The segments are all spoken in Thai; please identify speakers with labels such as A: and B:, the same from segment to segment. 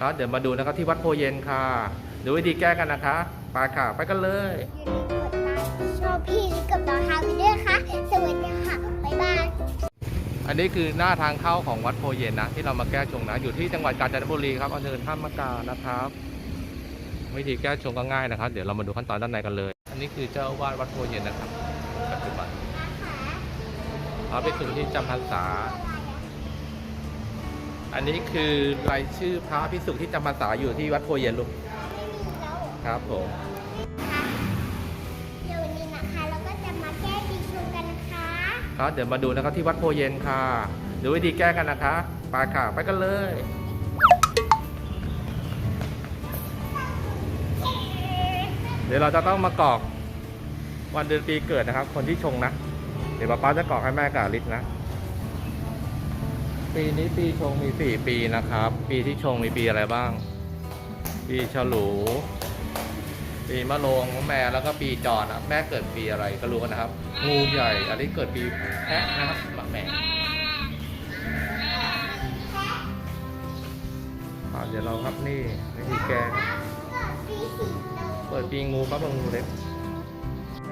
A: ครับเดี๋ยวมาดูนะครับที่วัดโพเย็นค่ะดูวิธีแก้กันนะคะไปค่ะไปกันเลย
B: อย่าลืมกดไลค์ชอบพี่ลิกกับน้องฮาวิเดอร์ค่ะสวัสดีค่ะบ๊ายบาย
A: อันนี้คือหน้าทางเข้าของวัดโพเย็นนะ ที่เรามาแก้ชงนะอยู่ที่จังหวัดกาญจนบุรีครับอำเภอท่ามกานะครับวิธีแก้ชงก็ง่ายนะครับ เดี๋ยวเรามาดูขั้นตอนด้านในกันเลย อันนี้คือเจ้าอาวาดวัดโพเย็นนะครับปัจจุบันพระภิกษุที่จำพรรษา อันนี้คือรายชื่อพระภิกษุที่จำพรรษาอยู่ที่วัดโพเย็นลูก
B: ไม่มีแล้ว
A: ครับผม
B: เดี๋ยววันนี้นะคะเราก็จะมาแก้ปีชงกันนะคะ
A: ครับเดี๋ยวมาดูนะครับที่วัดโพเย็นค่ะดูวิธีแก้กันนะคะไปค่ะไปกันเลยเดี๋ยวเราจะต้องมากรอกวันเดือนปีเกิดนะครับ คนที่ชงนะ เดี๋ยวป๊าป๊าจะกรอกให้แม่กับอลิศนะ ปีนี้ปีชงมีสี่ปีนะครับ ปีที่ชงมีปีอะไรบ้าง ปีฉลู ปีมะโรงแม่แล้วก็ปีจอนะแม่เกิดปีอะไรก็รู้กันนะครับ งูใหญ่อันนี้เกิดปีแพะนะครับแม่อ่าเดี๋ยวเราครับนี่วิธีแกเปิดปีงูครับงูเล็ก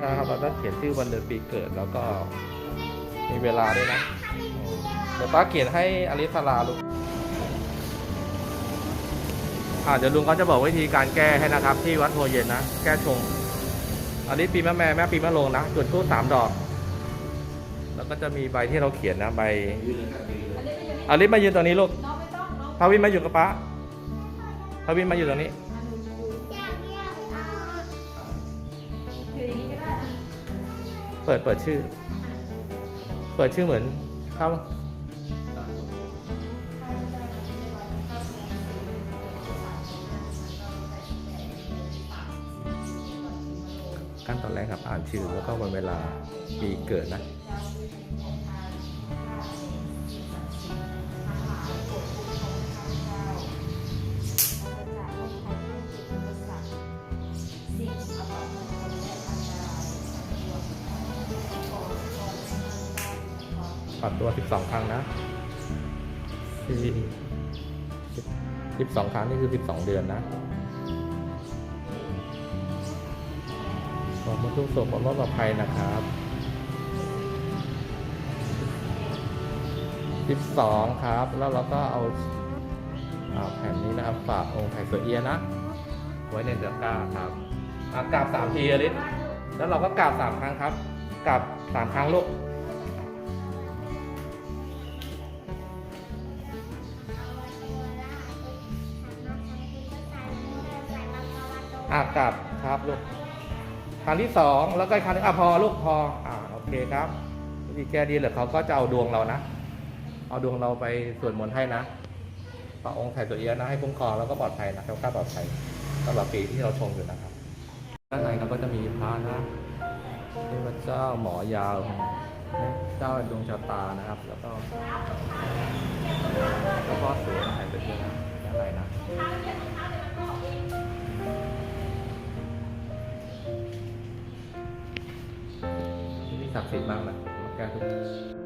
A: นะครับเราต้องเขียนชื่อวันเดือนปีเกิดแล้วก็ มีเวลาด้วยนะ เดี๋ยวป้าเขียนให้อลิสลาลูกอ่าเดี๋ยวลุงเขาจะบอกวิธีการแก้ให้นะครับ ที่วัดโพเย็นนะ แก้ชงอลิสปีมะแม่แม่ปีมะโรงนะจุดทูบสามดอก แล้วก็จะมีใบที่เราเขียนนะใบอลิสมายืนตรงนี้ลูกพาวินมาอยู่กับป้าพาวินมาอยู่ตรงนี้
B: อยากเรียกเอา
A: เปิดเปิดชื่อ เปิดชื่อเหมือนเขาขั้นตอนแรกครับอ่านชื่อแล้วก็วันเวลาปีเกิดนะ ปัดตัว 12 ครั้งนะ12 ครั้งนี่คือ 12 เดือนนะขอบคุณทุกศพขอมอบปลอดภัยนะครับ 12 ครับ แล้วเราก็เอาเอาแผ่นนี้นะครับฝากองค์ไข่เสือเอียนะ ไว้ในตะกร้าครับอากราบสามทีอลิศแล้วเราก็กราบสามครั้งครับกราบสามครั้งลูก อะกลับครับลูกครั้งที่สองแล้วก็ครั้งนึงอะพอลูกพออ่าโอเคครับวิธีแก้ดีเหรอเขาก็จะเอาดวงเรานะ เอาดวงเราไปสวดมนต์ให้นะพระองค์ไถ่ตัวเอียนะให้คุ้มครองแล้วก็ปลอดภัยนะแล้วก็ปลอดภัยสำหรับปีที่เราชมอยู่นะครับด้านในเราก็จะมีพระนะเทพเจ้าหมอยาวเจ้าดวงชะตานะครับ แล้วก็ ศักดิ์สิทธิ์มากนะมาแก้ทุก